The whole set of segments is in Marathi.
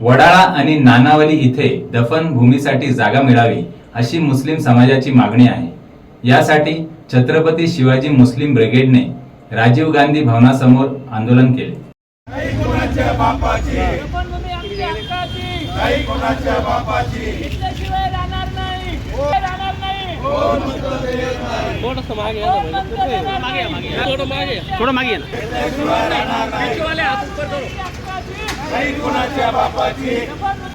वडाळा आणि नानावली इथे दफन भूमीसाठी जागा मिळावी अशी मुस्लिम समाजाची मागणी आहे. यासाठी छत्रपती शिवाजी मुस्लिम ब्रिगेडने राजीव गांधी भवनासमोर आंदोलन केले? थोडं मागे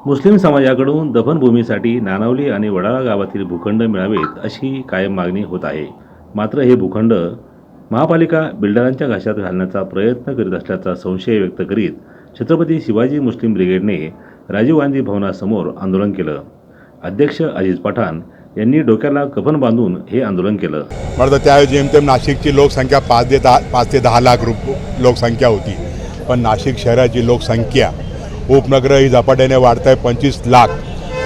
मुस्लिम समाजाकडून दफनभूमीसाठी नानावली आणि वडाळा गावातील भूखंड मिळावेत अशी कायम मागणी होत आहे. मात्र हे भूखंड महापालिका बिल्डरांच्या घाशात घालण्याचा प्रयत्न करीत असल्याचा संशय व्यक्त करीत छत्रपती शिवाजी मुस्लिम ब्रिगेडने राजीव गांधी भवनासमोर आंदोलन केलं. अध्यक्ष अजिज पठाण यांनी डोक्याला कफन बांधून हे आंदोलन केलं. मला तर त्यावेळी जेमतेम नाशिकची लोकसंख्या पाच ते दहा पाच ते दहा लाख रुप लोकसंख्या होती. पण नाशिक शहराची लोकसंख्या उपनगर ही झपाट्याने वाढत आहे पंचवीस लाख.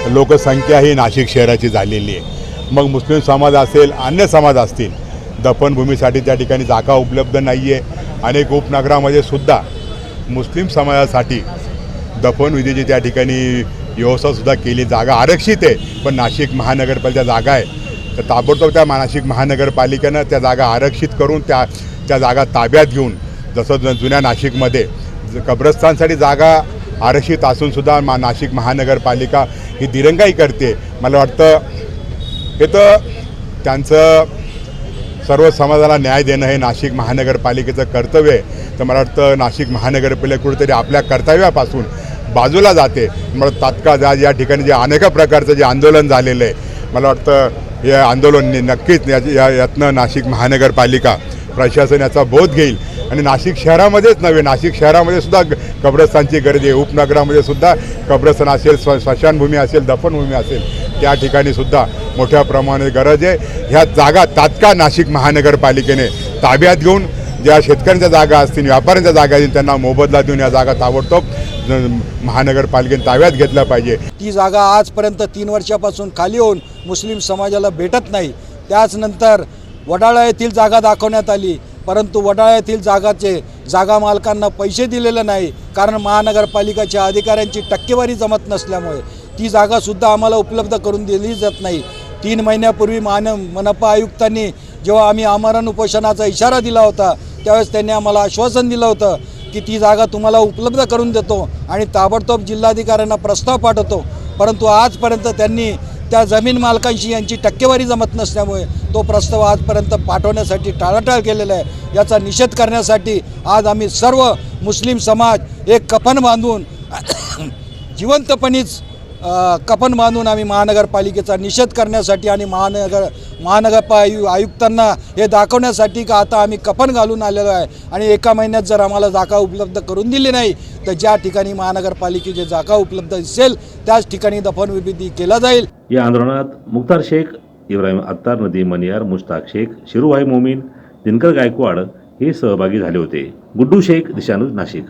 लोकसंख्या ही नाशिक शहराची झालेली आहे. मग मुस्लिम समाज असेल अन्य समाज असतील दफनभूमीसाठी त्या ठिकाणी जागा उपलब्ध नाही आहे अनेक उपनगरामध्ये सुद्धा मुस्लिम समाजासाठी दफनविधीची त्या ठिकाणी व्यवस्थासुद्धा केली. जागा आरक्षित आहे पण नाशिक महानगरपालिका जागा आहे. तर ताबडतोब त्या नाशिक महानगरपालिकेनं त्या जागा आरक्षित करून त्या त्या जागा ताब्यात घेऊन जसं ज- जुन्या नाशिकमध्ये ज- कब्रस्तानसाठी जागा आरक्षित असूनसुद्धा मा नाशिक महानगरपालिका ही दिरंगाई करते. मला वाटतं हे तर त्यांचं सर्व समाजाला न्याय देणं हे नाशिक महानगरपालिकेचं कर्तव्य आहे. तर मला वाटतं नाशिक महानगरपालिका कुठेतरी आपल्या कर्तव्यापासून बाजूला जाते. मला तात्काळ जा या ठिकाणी जे अनेक प्रकारचं जे आंदोलन झालेलं आहे मला वाटतं हे आंदोलन नक्कीच या या- यातनं नाशिक महानगरपालिका प्रशासन याचा बोध घेईल. आणि नाशिक शहरामध्येच नव्हे नाशिक शहरामध्ये सुद्धा कब्रस्तानची गरज आहे. उपनगरामध्ये सुद्धा कब्रस्तान असेल स्व स्मशानभूमी असेल दफनभूमी असेल त्या ठिकाणी सुद्धा मोठ्या प्रमाणात गरज आहे. ह्या जागा तात्काळ नाशिक महानगरपालिकेने ताब्यात घेऊन ज्या शेतकऱ्यांच्या जागा असतील व्यापाऱ्यांच्या जागा असतील त्यांना मोबदला देऊन या जागा ताबडतोब महानगरपालिकेने ताब्यात घेतल्या पाहिजे. ती जागा आजपर्यंत तीन वर्षापासून खाली होऊन मुस्लिम समाजाला भेटत नाही. त्याचनंतर वडाळा येथील जागा दाखवण्यात आली. परंतु वडाळा येथील जागाचे जागा मालकांना पैसे दिलेले नाही. कारण महानगरपालिकाच्या अधिकाऱ्यांची टक्केवारी जमत नसल्यामुळे ती जागासुद्धा आम्हाला उपलब्ध करून दिली जात नाही. तीन महिन्यापूर्वी मान मनपा आयुक्तांनी जेव्हा आम्ही आमरण उपोषणाचा इशारा दिला होता त्यावेळेस त्यांनी आम्हाला आश्वासन दिलं होतं की ती जागा तुम्हाला उपलब्ध करून देतो आणि ताबडतोब जिल्हाधिकाऱ्यांना प्रस्ताव पाठवतो. परंतु आजपर्यंत त्यांनी त्या जमीन मालकांशी यांची टक्केवारी जमत नसल्यामुळे तो प्रस्ताव आजपर्यंत पाठवण्यासाठी टाळाटाळ केलेला आहे. याचा निषेध करण्यासाठी आज आम्ही सर्व मुस्लिम समाज एक कफन बांधून जिवंतपणीच अ, कफन बांधून आम्ही महानगरपालिकेचा निषेध करण्यासाठी आणि महानगर महानगरपा आयुक्तांना हे दाखवण्यासाठी का आता आम्ही कफन घालून आलेलो आहे आणि एका महिन्यात जर आम्हाला जागा उपलब्ध करून दिली नाही तर ज्या ठिकाणी महानगरपालिकेची जागा उपलब्ध असेल त्याच ठिकाणी दफनविधी केला जाईल. या आंदोलनात मुख्तार शेख इब्राहिम अत्तार नदी मनियार मुश्ताक शेख शिरूभाई मोमीन दिनकर गायकवाड हे सहभागी झाले होते. गुड्डू शेख दिशानू नाशिक.